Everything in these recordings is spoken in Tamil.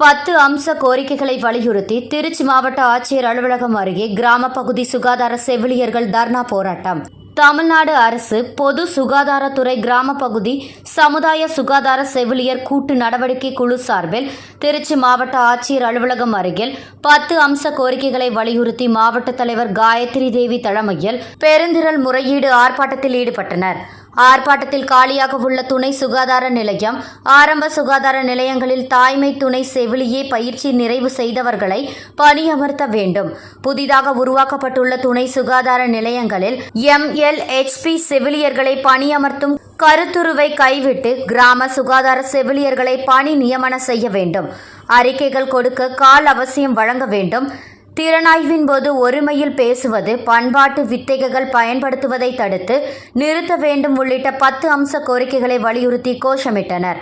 பத்து அம்ச கோரிக்கைகளை வலியுறுத்தி திருச்சி மாவட்ட ஆட்சியர் அலுவலகம் அருகே கிராம பகுதி சுகாதார செவிலியர்கள் தர்ணா போராட்டம். தமிழ்நாடு அரசு பொது சுகாதாரத்துறை கிராம பகுதி சமுதாய சுகாதார செவிலியர் கூட்டு நடவடிக்கை குழு சார்பில் திருச்சி மாவட்ட ஆட்சியர் அலுவலகம் அருகில் பத்து அம்ச கோரிக்கைகளை வலியுறுத்தி மாவட்ட தலைவர் காயத்ரி தேவி தலைமையில் பெருந்திரள் முறையீடு ஆர்ப்பாட்டத்தில் ஈடுபட்டனர். ஆர்ப்பாட்டத்தில் காலியாக உள்ள துணை சுகாதார நிலையம் ஆரம்ப சுகாதார நிலையங்களில் தாய்மை துணை செவிலியே பயிற்சி நிறைவு செய்தவர்களை பணியமர்த்த வேண்டும். புதிதாக உருவாக்கப்பட்டுள்ள துணை சுகாதார நிலையங்களில் எம்எல்ஹெச்பி செவிலியர்களை பணியமர்த்தும் கருத்துருவை கைவிட்டு கிராம சுகாதார செவிலியர்களை பணி நியமனம் செய்ய வேண்டும். அறிக்கைகள் கொடுக்க கால் அவசியம் வழங்க வேண்டும். திறனாய்வின் போது ஒருமையில் பேசுவது பண்பாட்டு வித்தைகள் பயன்படுத்துவதை தடுத்து நிறுத்த வேண்டும் உள்ளிட்ட பத்து அம்ச கோரிக்கைகளை வலியுறுத்தி கோஷமிட்டனர்.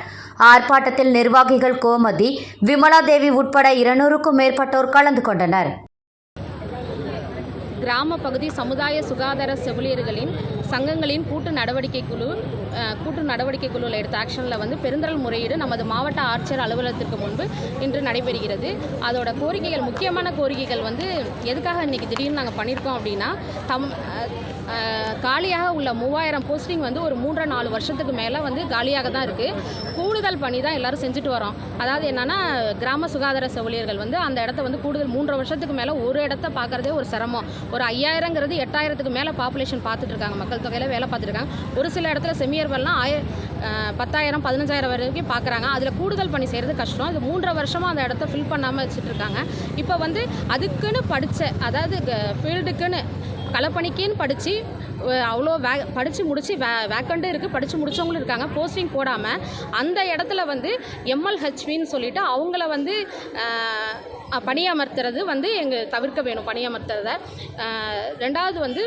ஆர்ப்பாட்டத்தில் நிர்வாகிகள் கோமதி விமலா தேவி உட்பட இருநூறுக்கும் மேற்பட்டோர் கலந்து கொண்டனர். கிராம பகுதி சமுதாய சுகாதார செவிலியர்களின் சங்கங்களின் கூட்டு நடவடிக்கை குழு கூட்டு நடவடிக்கை குழுவில் எடுத்த ஆக்ஷனில் வந்து பெருந்தரல் முறையீடு நமது மாவட்ட ஆட்சியர் அலுவலகத்திற்கு முன்பு இன்று நடைபெறுகிறது. அதோட கோரிக்கைகள் முக்கியமான கோரிக்கைகள் வந்து எதுக்காக இன்றைக்கி திடீர்னு நாங்கள் பண்ணியிருக்கோம் அப்படின்னா தம் காலியாக உள்ள மூவாயிரம் போஸ்டிங் வந்து ஒரு மூன்றரை நாலு வருஷத்துக்கு மேலே வந்து காலியாக தான் இருக்குது கூடுதல் பணி தான் எல்லோரும் செஞ்சுட்டு வரோம். அதாவது என்னென்னா கிராம சுகாதார செவிலியர்கள் வந்து அந்த இடத்த வந்து கூடுதல் மூன்றரை வருஷத்துக்கு மேலே ஒரு இடத்த பார்க்குறதே ஒரு சிரமம். ஒரு ஐயாயிரங்கிறது எட்டாயிரத்துக்கு மேலே பாப்புலேஷன் பார்த்துட்டு இருக்காங்க. மக்கள் தொகையில் வேலை பார்த்துருக்காங்க ஒரு சில இடத்துல செமி சீனியர்கள்லாம் ஆய பத்தாயிரம் பதினஞ்சாயிரம் வரைக்கும் பார்க்குறாங்க. அதில் கூடுதல் பணி செய்கிறது கஷ்டம். இது மூன்றரை வருஷமாக அந்த இடத்த ஃபில் பண்ணாமல் வச்சுட்டு இருக்காங்க இப்போ வந்து அதுக்குன்னு படித்த அதாவது ஃபீல்டுக்குன்னு களப்பணிக்குன்னு படித்து அவ்வளோ வே படித்து முடித்து வே வேக்கண்டும் இருக்குது படித்து முடித்தவங்களும் இருக்காங்க. போஸ்டிங் போடாமல் அந்த இடத்துல வந்து எம்எல்ஹெச்பின்னு சொல்லிவிட்டு அவங்கள வந்து பணியமர்த்துறது வந்து எங்கள் தவிர்க்க வேணும். பணியமர்த்துறத. ரெண்டாவது வந்து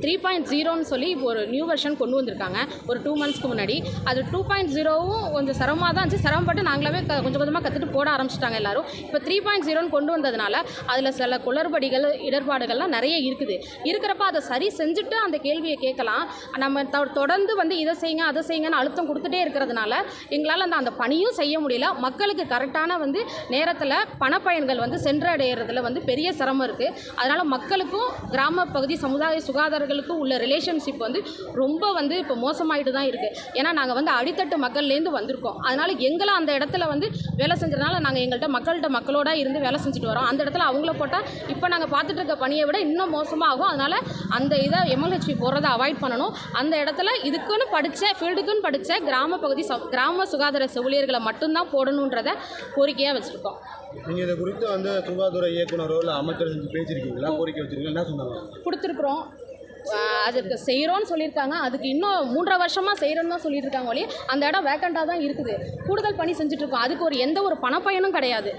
த்ரீ பாயிண்ட் ஜீரோன்னு சொல்லி இப்போ ஒரு நியூ வெர்ஷன் கொண்டு வந்திருக்காங்க. ஒரு டூ மந்த்ஸ்க்கு முன்னாடி. அது டூ பாயிண்ட் ஜீரோவும் கொஞ்சம் சிரமமாக தான் இருந்துச்சு. சிரமப்பட்டு நாங்களாவே கொஞ்சம் கொஞ்சமாக கற்றுட்டு போட ஆரம்பிச்சிட்டாங்க எல்லாரும். இப்போ த்ரீ பாயிண்ட் ஜீரோன்னு கொண்டு வந்ததுனால அதில் சில குளறுபடிகள் இடர்பாடுகள்லாம் நிறைய இருக்குது. இருக்கிறப்ப அதை சரி செஞ்சுட்டு அந்த கேள்வியை கேட்கலாம். நம்ம தொ- தொடர்ந்து வந்து இதை செய்யுங்க அதை செய்யுங்கன்னு அழுத்தம் கொடுத்துட்டே இருக்கிறதுனால எங்களால் அந்த அந்த பணியும் செய்ய முடியல. மக்களுக்கு கரெக்டான வந்து நேரத்தில் பணப்பயன்கள் வந்து சென்றடைகிறதுல வந்து பெரிய சிரமம் இருக்குது அதனால் மக்களுக்கும் கிராம பகுதி சமுதாய சுகாதாரர்களுக்கும் உள்ள ரிலேஷன்ஷிப் வந்து ரொம்ப வந்து இப்போ மோசமாயிட்டு தான் இருக்குது ஏன்னா நாங்கள் வந்து அடித்தட்டு மக்கள்லேருந்து வந்திருக்கோம். அதனால் எங்களை அந்த இடத்துல வந்து வேலை செஞ்சதுனால நாங்கள் எங்கள்கிட்ட மக்கள்கிட்ட மக்களோட இருந்து வேலை செஞ்சுட்டு வரோம். அந்த இடத்துல அவங்கள போட்டால் இப்போ நாங்கள் பார்த்துட்டு இருக்க பணியை விட இன்னும் மோசமாகும். அதனால் அந்த இதை எம்எல்ஹெச்பி போடுறதை அவாய்ட் பண்ணணும். அந்த இடத்துல இதுக்குன்னு படித்த ஃபீல்டுக்குன்னு படித்த கிராம பகுதி ச கிராம சுகாதார செவிலியர்களை மட்டும்தான் போடணுன்றத கோரிக்கையாக வச்சுருக்கோம். நீங்கள் இதை குறித்து வந்து சுகாதார இயக்குனரோ இல்லை அமைச்சர் பேசியிருக்கீங்களா? கோரிக்கை வச்சிருக்கீங்களா? என்ன சொன்னாங்க? கொடுத்துருக்குறோம். அதுக்கு செய்கிறோன்னு சொல்லியிருக்காங்க. அதுக்கு இன்னும் மூன்றரை வருஷமாக செய்கிறோன்னு தான் சொல்லிட்டு இருக்காங்க அந்த இடம் வேக்கண்ட்டாக தான் இருக்குது. கூடுதல் பணி செஞ்சுட்ருக்கோம். அதுக்கு ஒரு எந்த ஒரு பணப்பயனும் கிடையாது.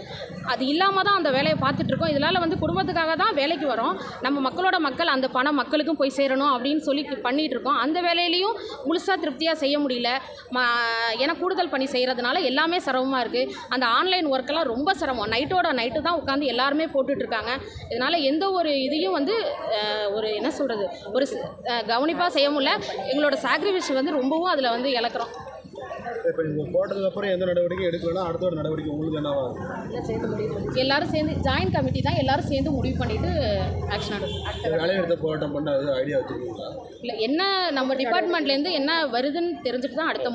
அது இல்லாமல் தான் அந்த வேலையை பார்த்துட்ருக்கோம். இதனால் வந்து குடும்பத்துக்காக தான் வேலைக்கு வரோம். நம்ம மக்களோட மக்கள் அந்த பணம் மக்களுக்கும் போய் சேரணும் அப்படின்னு சொல்லி பண்ணிகிட்டு இருக்கோம் அந்த வேலையிலையும் முழுசாக திருப்தியாக செய்ய முடியல. ம ஏன்னா கூடுதல் பணி செய்கிறதுனால எல்லாமே சிரமமாக இருக்குது அந்த ஆன்லைன் ஒர்க்கெல்லாம் ரொம்ப சிரமம். நைட்டோட நைட்டு தான் உட்காந்து எல்லாருமே போட்டுட்ருக்காங்க. இதனால் எந்த ஒரு இதையும் வந்து ஒரு என்ன சொல்கிறது ஒரு கவனிப்பாக செய்ய முடியல. எங்களோட சாக்ரிஃபைஸ் வந்து ரொம்பவும் அதில் வந்து இழக்கிறோம். இப்போ நீங்கள் போட்டதுக்கப்புறம் எந்த நடவடிக்கை எடுக்கலன்னா அடுத்த ஒரு நடவடிக்கை உங்களுக்கு என்னவா இருக்கும்? எல்லாரும் சேர்ந்து ஜாயின்ட் கமிட்டி தான் எல்லாரும் சேர்ந்து முடிவு பண்ணிட்டு ஆக்ஷன் எடுக்கும் வேலைநிறுத்த போராட்டம் பண்ண அது ஐடியா வச்சுருக்கீங்களா? இல்லை என்ன நம்ம டிபார்ட்மெண்ட்லேருந்து என்ன வருதுன்னு தெரிஞ்சுட்டு தான் அடுத்த